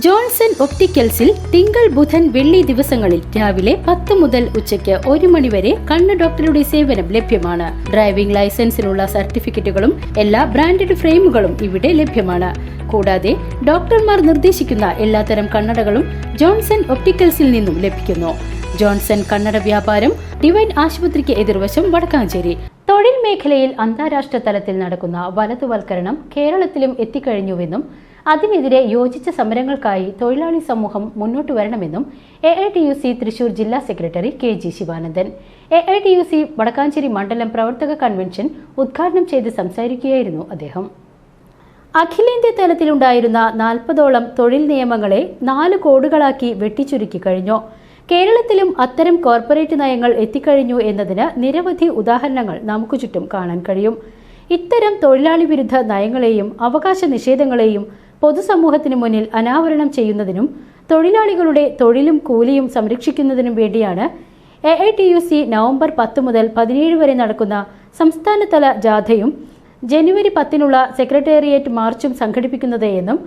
Johnson ഒപ്റ്റിക്കൽസിൽ തിങ്കൾ ബുധൻ വെള്ളി ദിവസങ്ങളിൽ രാവിലെ പത്ത് മുതൽ ഉച്ചയ്ക്ക് ഒരു മണിവരെ കണ്ണ് ഡോക്ടറുടെ സേവനം ലഭ്യമാണ്. ഡ്രൈവിംഗ് ലൈസൻസിനുള്ള സർട്ടിഫിക്കറ്റുകളും എല്ലാ ബ്രാൻഡഡ് ഫ്രെയിമുകളും ഇവിടെ ലഭ്യമാണ്. കൂടാതെ ഡോക്ടർമാർ നിർദ്ദേശിക്കുന്ന എല്ലാത്തരം കണ്ണടകളും ജോൺസൺ ഒപ്റ്റിക്കൽസിൽ നിന്നും ലഭിക്കുന്നു. ജോൺസൺ കണ്ണട വ്യാപാരം ഡിവൈൻ ആശുപത്രിക്ക് എതിർവശം വടക്കാഞ്ചേരി. തൊഴിൽ മേഖലയിൽ അന്താരാഷ്ട്ര തലത്തിൽ നടക്കുന്ന വലതുവൽക്കരണം കേരളത്തിലും എത്തിക്കഴിഞ്ഞുവെന്നും അതിനെതിരെ യോജിച്ച സമരങ്ങൾക്കായി തൊഴിലാളി സമൂഹം മുന്നോട്ട് വരണമെന്നും A I T U C Thrissur ജില്ലാ secretary K G Sivanandan. A I T U C Vadakkanchery മണ്ഡലം പ്രവർത്തക കൺവെൻഷൻ ഉദ്ഘാടനം ചെയ്ത് സംസാരിക്കുകയായിരുന്നു അദ്ദേഹം. അഖിലേന്ത്യാ തലത്തിലുണ്ടായിരുന്ന നാൽപ്പതോളം തൊഴിൽ നിയമങ്ങളെ നാല് കോഡുകളാക്കി വെട്ടിച്ചുരുക്കി കഴിഞ്ഞു. കേരളത്തിലും അത്തരം കോർപ്പറേറ്റ് നയങ്ങൾ എത്തിക്കഴിഞ്ഞു എന്നതിന് നിരവധി ഉദാഹരണങ്ങൾ നമുക്ക് ചുറ്റും കാണാൻ കഴിയും. ഇത്തരം തൊഴിലാളി വിരുദ്ധ നയങ്ങളെയും അവകാശ നിഷേധങ്ങളെയും പൊതുസമൂഹത്തിന് മുന്നിൽ അനാവരണം ചെയ്യുന്നതിനും തൊഴിലാളികളുടെ തൊഴിലും കൂലിയും സംരക്ഷിക്കുന്നതിനും വേണ്ടിയാണ് A I T U C November പത്ത് മുതൽ പതിനേഴ് വരെ നടക്കുന്ന സംസ്ഥാനതല ജാഥയും ജനുവരി പത്തിനുള്ള സെക്രട്ടേറിയറ്റ് മാർച്ചും സംഘടിപ്പിക്കുന്നത് എന്നും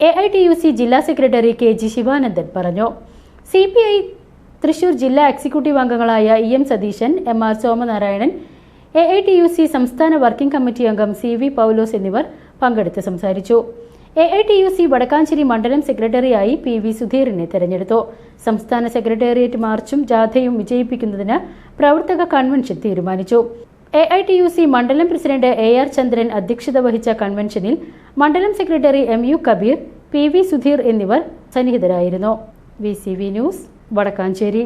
A I T U C ജില്ലാ സെക്രട്ടറി കെ ജി ശിവാനന്ദൻ പറഞ്ഞു. സി പി ഐ തൃശൂർ ജില്ലാ എക്സിക്യൂട്ടീവ് അംഗങ്ങളായ E M Satheesan M R Somanarayanan A I T U C സംസ്ഥാന വർക്കിംഗ് കമ്മിറ്റി അംഗം സി വി പൗലോസ് എന്നിവർ പങ്കെടുത്ത് സംസാരിച്ചു. A I T U C Vadakkanchery മണ്ഡലം സെക്രട്ടറിയായി പി വി സുധീറിനെ തെരഞ്ഞെടുത്തു. സംസ്ഥാന സെക്രട്ടേറിയറ്റ് മാർച്ചും ജാഥയും വിജയിപ്പിക്കുന്നതിന് പ്രവർത്തക കൺവെൻഷൻ തീരുമാനിച്ചു. A I T U C മണ്ഡലം പ്രസിഡന്റ് എ ആർ ചന്ദ്രൻ അധ്യക്ഷത വഹിച്ച കൺവെൻഷനിൽ മണ്ഡലം secretary M U Kabeer P V Sudheer എന്നിവർ സന്നിഹിതരായിരുന്നു. V C V news Vadakkanchery.